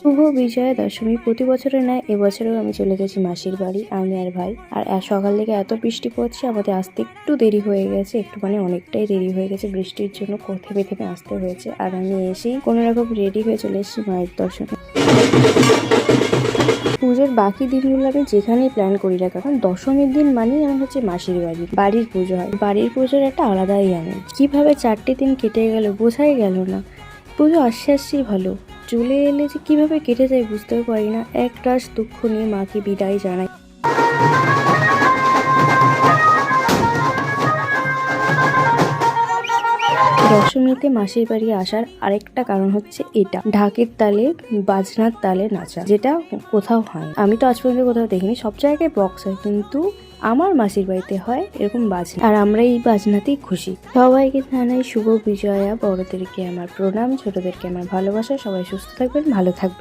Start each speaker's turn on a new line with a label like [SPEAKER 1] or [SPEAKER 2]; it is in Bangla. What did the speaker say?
[SPEAKER 1] শুভ বিজয়া দশমী। প্রতি বছরের ন্যায় এবছরেও আমি চলে গেছি মাসির বাড়ি, আমি আর ভাই। আর সকাল থেকে এত বৃষ্টি পড়ছে, আমাদের আসতে একটু দেরি হয়ে গেছে একটু মানে অনেকটাই দেরি হয়ে গেছে বৃষ্টির জন্য কো- থেমে থেমে আসতে হয়েছে। আর আমি এসেই কোনো রকম রেডি হয়ে চলে এসেছি মায়ের দর্শনে। পুজোর বাকি দিনগুলো আমি যেখানেই প্ল্যান করি না কারণ দশমীর দিন মানেই আমার হচ্ছে মাসির বাড়ি, বাড়ির পুজো হয়। বাড়ির পুজোর একটা আলাদাই আনন্দ কীভাবে চারটে দিন কেটে গেল, বোঝাই গেল না। পুজো আসছে আসছেই ভালো। চলে এলে যে কীভাবে কেটে যায় বুঝতেও পারি না। এক দুঃখ নিয়ে মাকে বিদায় জানাই। দশমীতে মাসির বাড়ি আসার আরেকটা কারণ হচ্ছে এটা। ঢাকের তালে, বাজনার তালে নাচা, যেটা কোথাও হয় আমি তো আজ পর্যন্ত কোথাও দেখিনি, সব জায়গায় বক্স হয়, কিন্তু আমার মাসির বাড়িতে হয় এরকম বাজনা। আর আমরা এই বাজনাতেই খুশি। সবাইকে জানাই শুভ বিজয়া। বড়দেরকে আমার প্রণাম, ছোটদেরকে আমার ভালোবাসা। সবাই সুস্থ থাকবেন, ভালো থাকবেন।